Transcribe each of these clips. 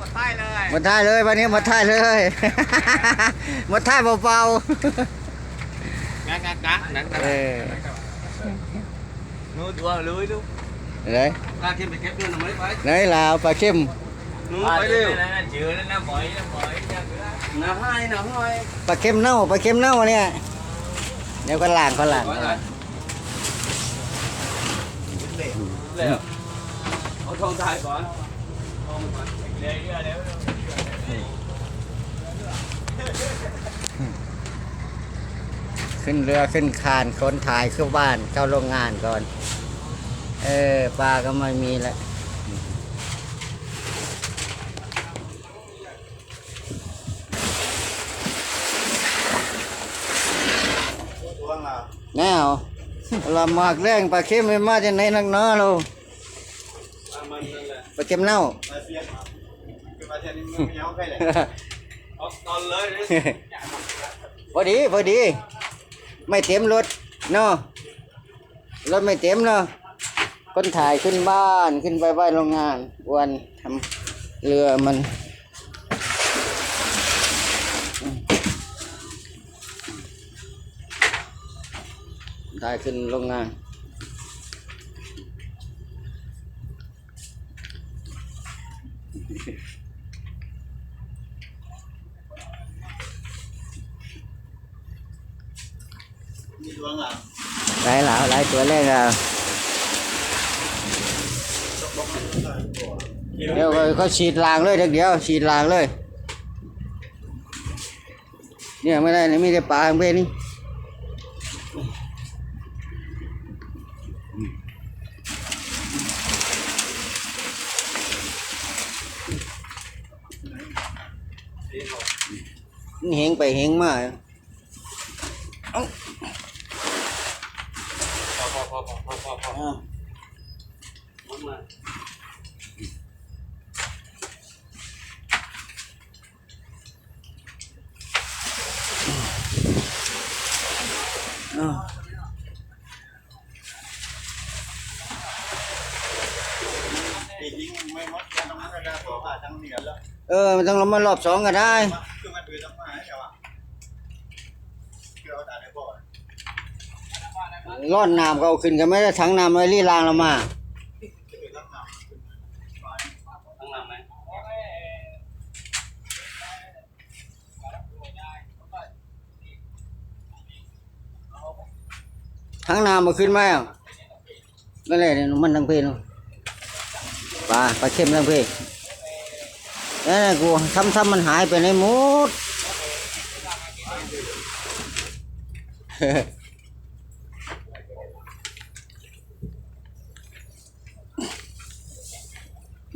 หมดท้ายเลยหมดท่ายเลยวันนี้หมดท่ายเลย หมดท่ายเบางานงานกะนั่นๆเออนู้ตัวลุยดูไหนกาขึ้นไปเก็บเงินหน่อยไปไหนลาวปลาเข้มนู้ไปเร็วเจือแล้วนะบ่อยนะบ่อยนะให้นะให้ปลาเข้มเน่าปลาเข้มเน่าเนี่ยเดี๋ยวก็ล้างก็ล้างเร็วเอาทองถ่ายก่อน ขึ้นเรือขึ้นคานคนถ่ายเข้าบ้านเข้าโรงงานก่อน เออปลาก็ไม่มีแล้วตัวงาแน่เอาเรามากแรงปลาเข้มไม่มาจากไหนนักเนาะเรามันนั่นแห ลาเข้มเน่า มาเสียนมาคือมาเสียนนี่มันไม่ยอมใครเลยเอาตอนเลยพอดีพอดี ไม่เต็มรถเนาะรถไม่เต็มเนาะคนถ่ายขึ้นบ้านขึ้นไปบ้านโรงงานวันทำเรือมันถ่ายขึ้นโรงงาน มีตัวงาหลายหลาหลายตัวแรกอะเดี๋ยวเขาฉีดลางเลยเดี๋ยวเดียวฉีดลางเลย เนี่ยไม่ได้นี่มีแต่ปลาเพื่อนนี่ นี่เหงไปเหงมาพอพอพอพอพอพอพออ่ามันมาอ่าปีทิ้งไม่มดกันตรงนั้นก็ได้ตัวผ่าทั้งเหนือแล้ว เออมันต้องลงมารอบสองก็ได้ คือมันดูต้องมาใช่ป่ะคือเอาแต่ในบ่อ ร่อนน้ำก็เอาขึ้นกันไม่ได้ถังน้ำไว้รีรางเรามาคือต้องนำทั้งหลังไหมถังน้ำมาขึ้นไหมอะนั่นแหละเนี่ยมันทั้งเพนปลาปลาเค็มทั้งเพนนั่นแหละกูซ้ำๆมันหายไปในหมด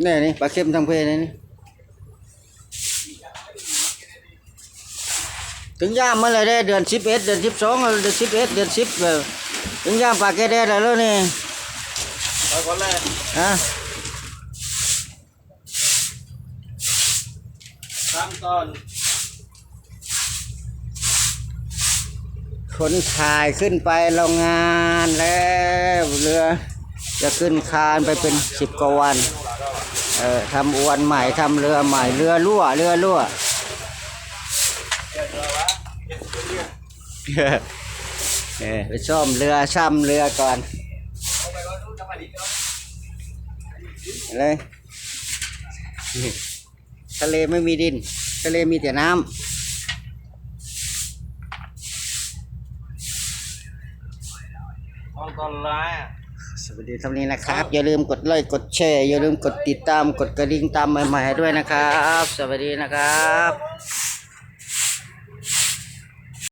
นี่นี่ปลาเค็มทั้งเพนนี่ถึงย่ามเมื่อไรได้เดือนสิบเอ็ดเดือนสิบสองเดือนสิบเอ็ดเดือนสิบเลยถึงย่ามปลาแกได้แล้วนี่เอาคนแรกฮะสามตอนขนถ่ายขึ้นไปโรงงานแล้วเรือจะขึ้นคานไปเป็นสิบกว่าวัน เออทำอวนใหม่ทำเรือใหม่เรือรั่วเรือรั่วเออไปซ่อมเรือซ่อมเรือก่อนเลยทะเลไม่มีดิน ทะเลมีแต่น้ำตอนตอนร้ายอะ สวัสดีท่านนี้นะครับ อย่าลืมกดไลค์กดแชร์อย่าลืมกดติดตามกดกระดิ่งตามใหม่ๆด้วยนะครับ สวัสดีนะครับ